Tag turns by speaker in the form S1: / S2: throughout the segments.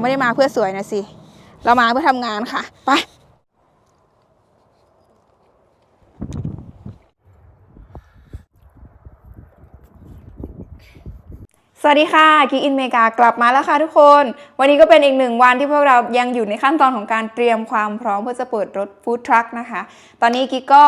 S1: ไม่ได้มาเพื่อสวยนะสิ เรามาเพื่อทำงานค่ะ ไป สวัสดีค่ะกิกอินเมกากลับมาแล้วค่ะทุกคน วันนี้ก็เป็นอีกหนึ่งวันที่พวกเรายังอยู่ในขั้นตอนของการเตรียมความพร้อมเพื่อจะเปิดรถฟู้ดทรัคนะคะ ตอนนี้กิกก็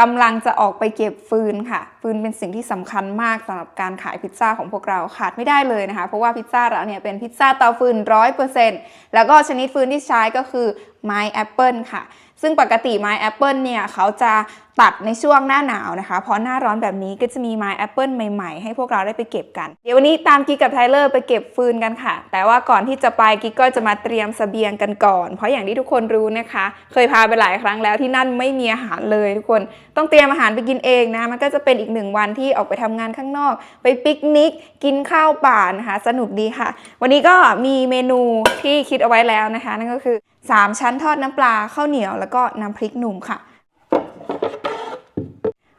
S1: กำลังจะออกไปเก็บฟืนค่ะ ฟืนเป็นสิ่งที่สำคัญมากสำหรับการขายพิซซ่าของพวกเราขาดไม่ได้เลยนะคะ เพราะว่าพิซซ่าเราเนี่ยเป็นพิซซ่าเตาฟืนร้อยเปอร์เซ็นต์แล้วก็ชนิดฟืนที่ใช้ก็คือไม้แอปเปิลค่ะ ซึ่งปกติไม้แอปเปิลเนี่ยเขาจะตัดในช่วงหน้าหนาวนะคะ เพราะหน้าร้อนแบบนี้ก็จะมีไม้แอปเปิลใหม่ๆ ให้พวกเราได้ไปเก็บกัน เดี๋ยววันนี้ตามกิ๊กกับไทเลอร์ไปเก็บฟืนกันค่ะ แต่ว่าก่อนที่จะไปกิ๊กก็จะมาเตรียมสเสบียงกันก่อน เพราะอย่างที่ทุกคนรู้นะคะ เคยพาไปหลายครั้งแล้วที่นั่นไม่มีอาหารเลยทุกคน ต้องเตรียมอาหารไปกินเองนะ มันก็จะเป็นอีกหนึ่งวันที่ออกไปทำงานข้างนอก ไปปิกนิก กินข้าวป่านะคะ สนุกดีค่ะ วันนี้ก็มีเมนูที่คิดเอาไว้แล้วนะคะ นั่นก็คือ 3 ชั้นทอดน้ำปลาข้าวเหนียวแล้วก็น้ำพริกหนุ่มค่ะ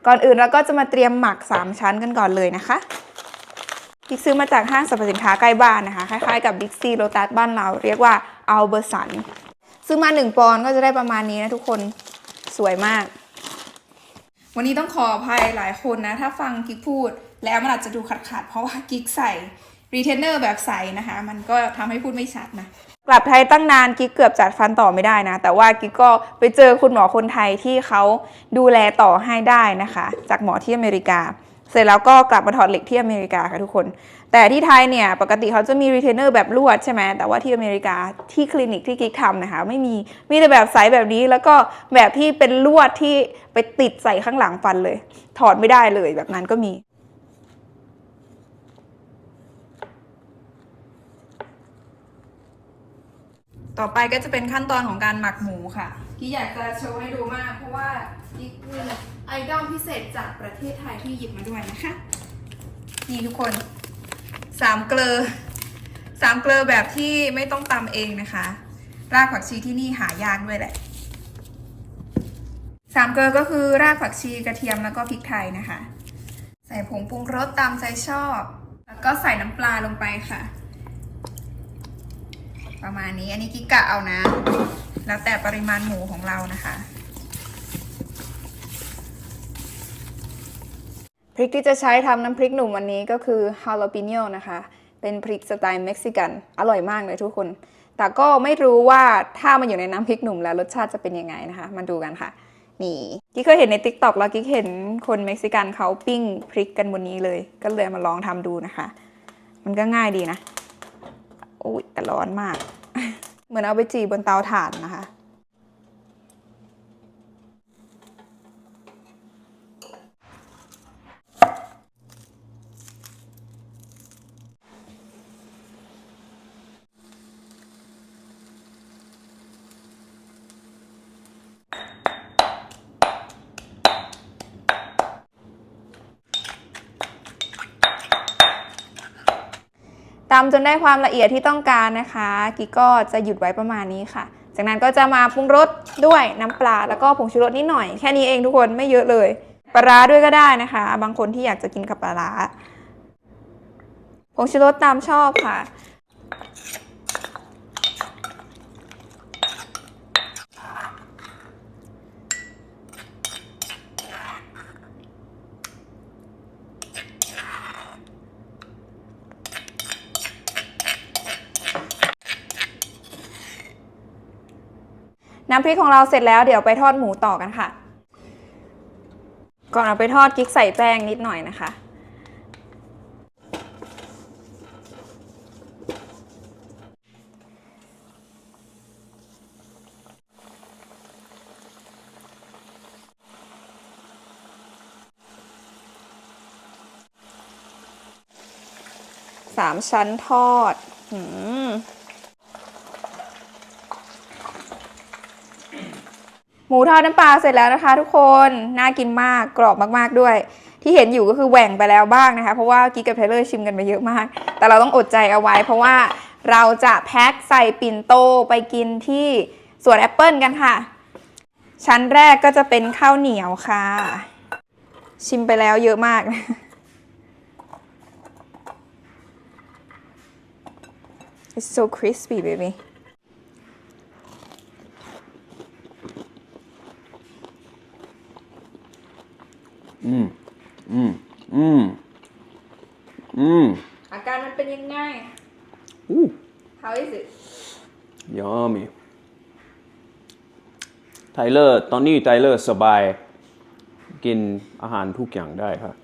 S1: ก่อนอื่นเราก็จะมาเตรียมหมัก 3 ชั้นกันก่อนเลยนะคะกิ๊กซื้อมาจากห้างสรรพสินค้าใกล้บ้านนะคะ คล้ายๆกับบิ๊กซีโ o ตัสบ้านเราเรียกว่าอัลเบอร์สันซื้อมา 1 ปอนด์ก็จะได้ประมาณนี้นะทุกคนสวยมาก วันนี้ต้องขออภัยหลายคนนะ ถ้าฟังกิ๊กพูดแล้วมันอาจจะดูขัดๆเพราะว่ากิ๊กใส่รีเทนเนอร์แบบใสนะคะ มันก็ทำให้พูดไม่ชัดนะ กลับไทยตั้งนานกิ๊กเกือบจัดฟันต่อไม่ได้นะ แต่ว่ากิ๊กก็ไปเจอคุณหมอคนไทยที่เขาดูแลต่อให้ได้นะคะ จากหมอที่อเมริกา เสร็จแล้วก็กลับมาถอดเหล็กที่อเมริกาค่ะทุกคน แต่ที่ไทยเนี่ยปกติเขาจะมีรีเทนเนอร์แบบลวดใช่ไหมแต่ว่าที่อเมริกาที่คลินิกที่กิ๊กทำนะคะ ไม่มีมีแต่แบบใสแบบนี้แล้วก็แบบที่เป็นลวดที่ไปติดใส่ข้างหลังฟันเลย ถอดไม่ได้เลยแบบนั้นก็มี ต่อไปก็จะเป็นขั้นตอนของการหมักหมูค่ะที่อยากจะโชว์ให้ดูมาก เพราะว่ากิ๊กมีไอดอลพิเศษจากประเทศไทยที่หยิบมาด้วยนะคะ นี่ทุกคนสามเกลอสามเกลอแบบที่ไม่ต้องตำเองนะคะ รากผักชีที่นี่หายากด้วยแหละสามเกลอก็คือรากผักชีกระเทียมแล้วก็พริกไทยนะคะ ใส่ผงปรุงรสตามใจชอบ แล้วก็ใส่น้ำปลาลงไปค่ะ ประมาณนี้อันนี้กิกกะเอานะ แล้วแต่ปริมาณหมูของเรานะคะพริกที่จะใช้ทำน้ำพริกหนุ่มวันนี้ก็คือฮา l ลปิโ o นะคะ เป็นพริกสไตล์เม็กซิกัน อร่อยมากเลยทุกคน แต่ก็ไม่รู้ว่าถ้ามันอยู่ในน้ำพริกหนุ่มแล้วรสชาติจะเป็นยังไงนะคะ มาดูกันค่ะ นี่กิ๊กเคยเห็นใน t ิ k t o k แล้วกิ๊กเห็นคนเม็กซิกันเขาปิ้งพริกกันบนนี้เลย ก็เลยมาลองทำดูนะคะ มันก็ง่ายดีนะ อุ้ยแต่ร้อนมาก เหมือนเอาไปจีบนเตาถ่านนะคะ ตำจนได้ความละเอียดที่ต้องการนะคะ กิกก็จะหยุดไว้ประมาณนี้ค่ะ จากนั้นก็จะมาปรุงรสด้วยน้ำปลาแล้วก็ผงชูรสนิดหน่อย แค่นี้เองทุกคนไม่เยอะเลยปลาร้าด้วยก็ได้นะคะ บางคนที่อยากจะกินกับปลาร้าผงชูรสตามชอบค่ะ น้ำพริกของเราเสร็จแล้วเดี๋ยวไปทอดหมูต่อกันค่ะ ก่อนเอาไปทอดกิ๊กใส่แป้งนิดหน่อยนะคะ สามชั้นทอดหืม หมูทอดน้ำปลาเสร็จแล้วนะคะ ทุกคนน่ากินมากกรอบมากๆด้วย ที่เห็นอยู่ก็คือแหว่งไปแล้วบ้างนะคะ เพราะว่ากิ๊กกับเทเลอร์ชิมกันไปเยอะมาก แต่เราต้องอดใจเอาไว้ เพราะว่าเราจะแพ็คใส่ปิ่นโตไปกินที่สวนแอปเปิลกันค่ะ ชั้นแรกก็จะเป็นข้าวเหนียวค่ะ ชิมไปแล้วเยอะมากก It's so crispy baby
S2: อืม อืม อืม อืม
S1: อาการมันเป็นยังไง
S2: อู้
S1: How is it
S2: yummy ไท เลอร์ตอนนี้ไทเลอร์สบายกินอาหารทุกอย่างได้ครับ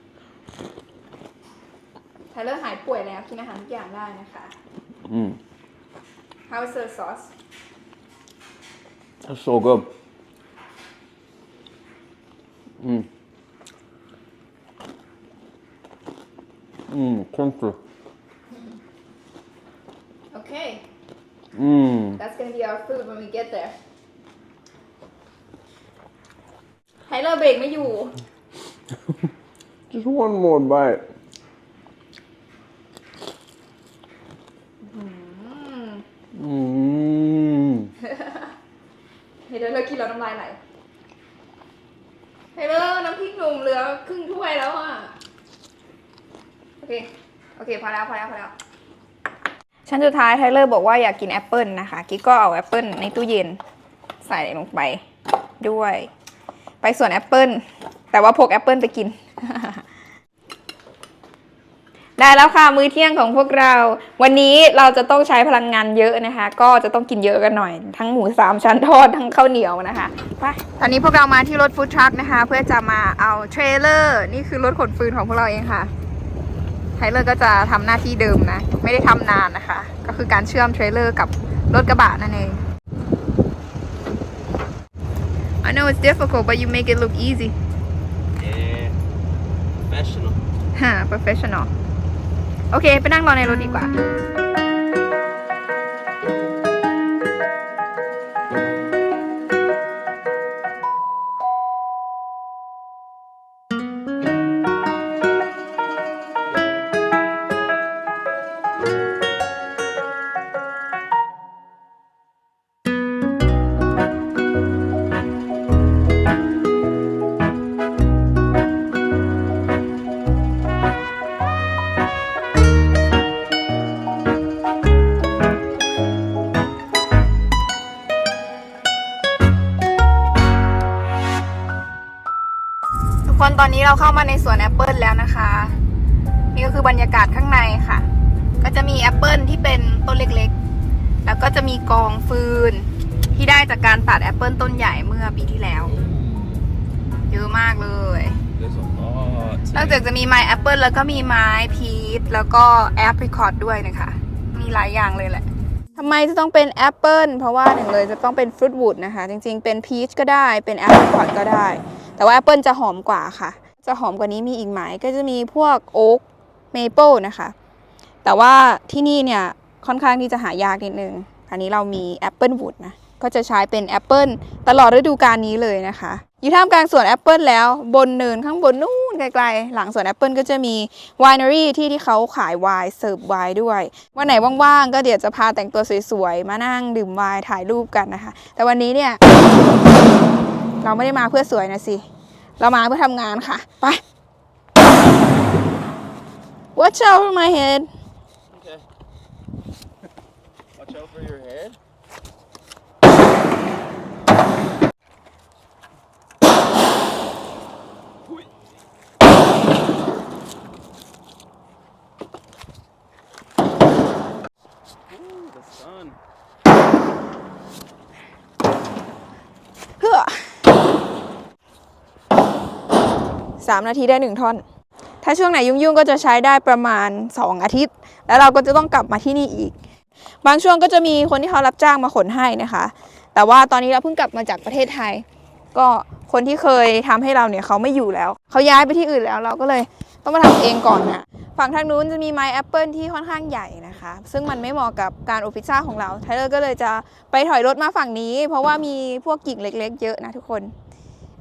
S1: ไทเลอร์หายป่วยแล้วกินอาหารทุกอย่างได้นะคะ
S2: อืม
S1: How is the sauce
S2: That's so good อืมอืม crunchy
S1: Okay
S2: อืม
S1: that's gonna be our food when we get there ไท เลอร์เบรกไม่อยู่
S2: just one more bite อืม
S1: เฮ้ยเดี๋ยวเรากินแล้วน้ำลายไหลเฮ้ยเลอน้ำพริกหนุ่มเหลือครึ่งถ้วยแล้วอะ โอเค โอเค พอแล้ว พอแล้ว พอแล้ว ชั้นสุดท้ายไทเลอร์บอกว่าอยากกินแอปเปิลนะคะ กิ๊กก็เอาแอปเปิลในตู้เย็น ใส่ลงไปด้วย ไปสวนแอปเปิลแต่ว่าพกแอปเปิลไปกิน ได้แล้วค่ะ มื้อเที่ยงของพวกเรา วันนี้เราจะต้องใช้พลังงานเยอะนะคะ ก็จะต้องกินเยอะกันหน่อย ทั้งหมูสามชั้นทอดทั้งข้าวเหนียวนะคะไปตอนนี้พวกเรามาที่รถฟู้ดทรัคนะคะ เพื่อจะมาเอาเทรลเลอร์ นี่คือรถขนฟืนของพวกเราเองค่ะไทเลอร์ก็จะทำหน้าที่เดิมนะ ไม่ได้ทำนานนะคะ ก็คือการเชื่อมเทรลเลอร์กับรถกระบะนั่นเอง I know it's difficult but you make it look easy
S2: yeah professional
S1: ฮะ professional โอเค ไปนั่งรอในรถดีกว่า เราเข้ามาในสวนแอปเปิลแล้วนะคะ นี่ก็คือบรรยากาศข้างในค่ะ ก็จะมีแอปเปิลที่เป็นต้นเล็กๆ แล้วก็จะมีกองฟืนที่ได้จากการตัดแอปเปิลต้นใหญ่เมื่อปีที่แล้ว เยอะมากเลย
S2: there's a lot
S1: นอกจากจะมีไม้แอปเปิลแล้วก็มีไม้พีชแล้วก็แอปริคอตด้วยนะคะ มีหลายอย่างเลยแหละทำไมจะต้องเป็นแอปเปิลเพราะว่าหนึ่งเลยจะต้องเป็นฟรุตวูดนะคะ จริงๆ เป็นพีชก็ได้เป็นแอปริคอตก็ได้ แต่ว่าแอปเปิลจะหอมกว่าค่ะ จะหอมกว่านี้มีอีกไหมก็จะมีพวกโอ๊กเมเปิลนะคะ แต่ว่าที่นี่เนี่ยค่อนข้างที่จะหายากนิดนึง อันนี้เรามีแอปเปิลวูดนะ ก็จะใช้เป็นแอปเปิลตลอดฤดูกาลนี้เลยนะคะ อยู่ท่ามกลางสวนแอปเปิลแล้วบนเนินข้างบนนู่นไกลๆ หลังสวนแอปเปิลก็จะมีวายนารีที่ที่เขาขายไวน์เสิร์ฟไวน์ด้วย วันไหนว่างๆ ก็เดี๋ยวจะพาแต่งตัวสวยๆ มานั่งดื่มไวน์ถ่ายรูปกันนะคะ แต่วันนี้เนี่ย เราไม่ได้มาเพื่อสวยนะสิ เรามาเพื่อทำงานค่ะ ไป Watch out for my head
S2: okay watch out for your head Hui. Ooh, the sun
S1: เพื่อ สามนาทีได้หนึ่งท่อน ถ้าช่วงไหนยุ่งๆ ก็จะใช้ได้ประมาณ 2 อาทิตย์ แล้วเราก็จะต้องกลับมาที่นี่อีก บางช่วงก็จะมีคนที่เขารับจ้างมาขนให้นะคะ แต่ว่าตอนนี้เราเพิ่งกลับมาจากประเทศไทย ก็คนที่เคยทำให้เราเนี่ยเขาไม่อยู่แล้ว เขาย้ายไปที่อื่นแล้วเราก็เลยต้องมาทำเองก่อนนะฝั่งทางนู้นจะมีไม้แอปเปิลที่ค่อนข้างใหญ่นะคะ ซึ่งมันไม่เหมาะกับการอบพิซซ่าของเราไทเลอร์ก็เลยจะไปถอยรถมาฝั่งนี้ เพราะว่ามีพวกกิ่งเล็ก ๆ เยอะนะทุกคน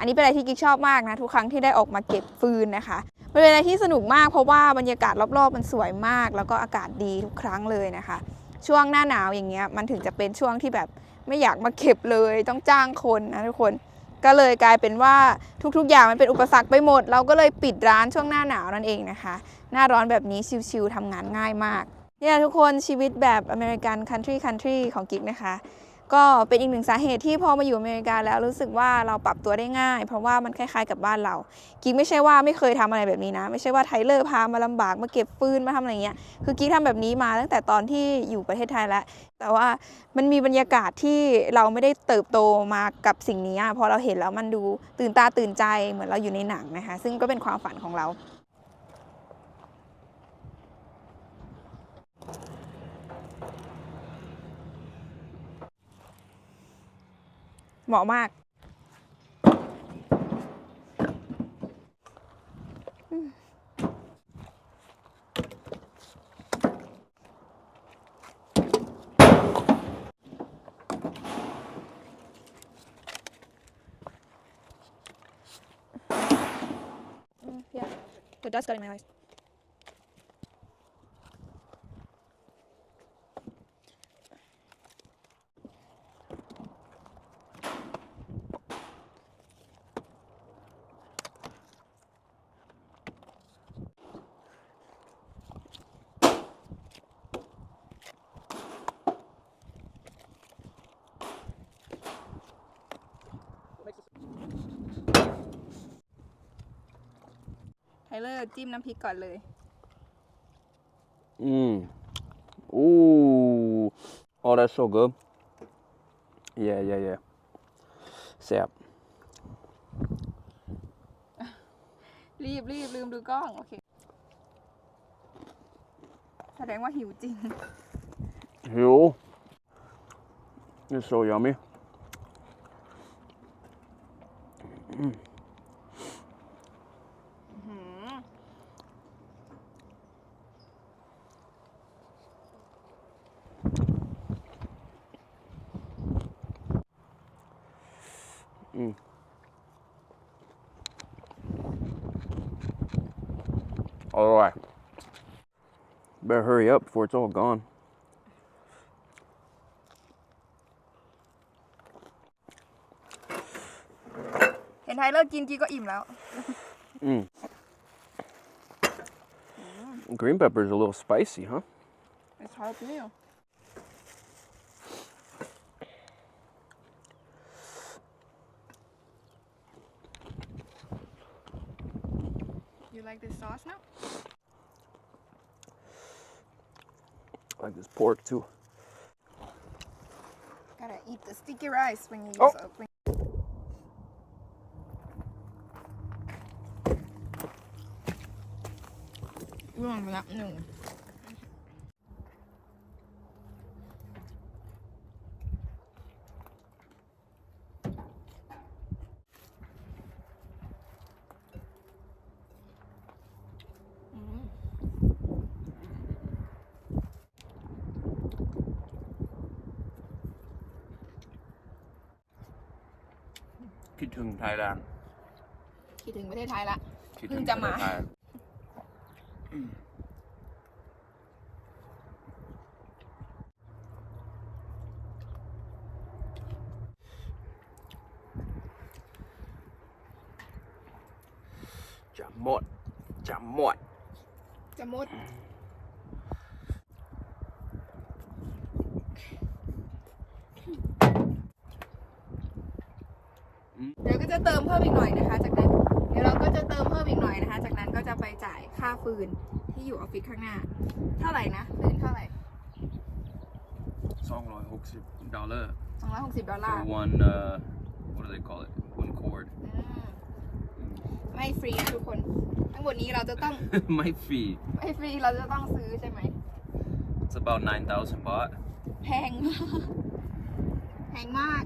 S1: อันนี้เป็นอะไรที่กิ๊กชอบมากนะทุกครั้งที่ได้ออกมาเก็บฟืนนะคะมันเป็นอะไรที่สนุกมากเพราะว่าบรรยากาศรอบๆ มันสวยมาก แล้วก็อากาศดีทุกครั้งเลยนะคะ ช่วงหน้าหนาวอย่างเงี้ยมันถึงจะเป็นช่วงที่แบบไม่อยากมาเก็บเลยต้องจ้างคนนะทุกคนก็เลยกลายเป็นว่าทุกๆอย่างมันเป็นอุปสรรคไปหมด เราก็เลยปิดร้านช่วงหน้าหนาวนั่นเองนะคะ หน้าร้อนแบบนี้ชิวๆทำงานง่ายมากเนี่ยทุกคนชีวิตแบบอเมริกัน country country ของกิ๊กนะคะ ก็เป็นอีกหนึ่งสาเหตุที่พอมาอยู่อเมริกาแล้วรู้สึกว่าเราปรับตัวได้ง่าย เพราะว่ามันคล้ายๆกับบ้านเรากิ๊กไม่ใช่ว่าไม่เคยทำอะไรแบบนี้นะ ไม่ใช่ว่าไทเลอร์พามาลำบากมาเก็บฟืนมาทำอะไรเงี้ยคือกิ๊กทำแบบนี้มาตั้งแต่ตอนที่อยู่ประเทศไทยแล้ว แต่ว่ามันมีบรรยากาศที่เราไม่ได้เติบโตมากับสิ่งนี้พอเราเห็นแล้วมันดูตื่นตาตื่นใจเหมือนเราอยู่ในหนังนะคะ ซึ่งก็เป็นความฝันของเรา เหมาะมาก Mm, yeah, the dust got in my eyes. Tyler จิ้มน้ำพริกก่อนเลย
S2: Mm. Ooh. Oh, that's so good. Yeah, yeah, yeah. Sap.
S1: รีบรีบลืมดูกล้อง โอเค แสดงว่าหิวจริง
S2: Yo. It's so yummy. Mm. All right. Better hurry up before it's all gone.
S1: เห็นไทเลอร์กินกีก็อิ่มแล้ว
S2: Mm. Green pepper's a little spicy, huh?
S1: It's jalapeno. You like this sauce now?
S2: I like this pork too.
S1: Gotta eat the sticky rice when you use
S2: oh.
S1: open. You want that? No.
S2: คิดถึงไทยแลนด์
S1: คิดถึงประเทศไทยละ
S2: คิด
S1: เพิ่
S2: ถึ
S1: ง
S2: ง
S1: จะ
S2: ประ
S1: มา
S2: เทศไทยจะหมด จะหมด
S1: จะมด เดี๋ยวก็จะเติมเพิ่มอีกหน่อยนะคะ จากนั้นเดี๋ยวเราก็จะเติมเพิ่มอีกหน่อยนะคะ จากนั้นก็จะไปจ่ายค่าฟืนที่อยู่ออฟฟิศข้างหน้า เท่าไหร่นะฟืนเท่าไหร่
S2: 260 dollar
S1: 260ดอลลา
S2: for
S1: ร์
S2: one uh what do they call it one cord
S1: อืมไม่ฟรีนะทุกคน ทั้งหมดนี้เราจะต้อง
S2: my fee
S1: ไม่ฟรีเราจะต้องซื้อใช่ไหม
S2: it's about 9,000 baht
S1: แพงมาก แพงมาก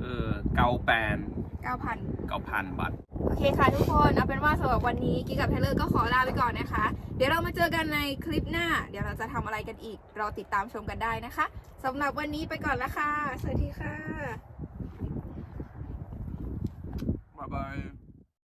S2: เออเกาแปน
S1: 9,000
S2: เก้าพันบาท
S1: โอเคค่ะทุกคน เอาเป็นว่าสำหรับวันนี้กิ๊กกับไทเลอร์ก็ขอลาไปก่อนนะคะ เดี๋ยวเรามาเจอกันในคลิปหน้า เดี๋ยวเราจะทำอะไรกันอีก รอติดตามชมกันได้นะคะสำหรับวันนี้ไปก่อนละค่ะ สวัสดีค่ะ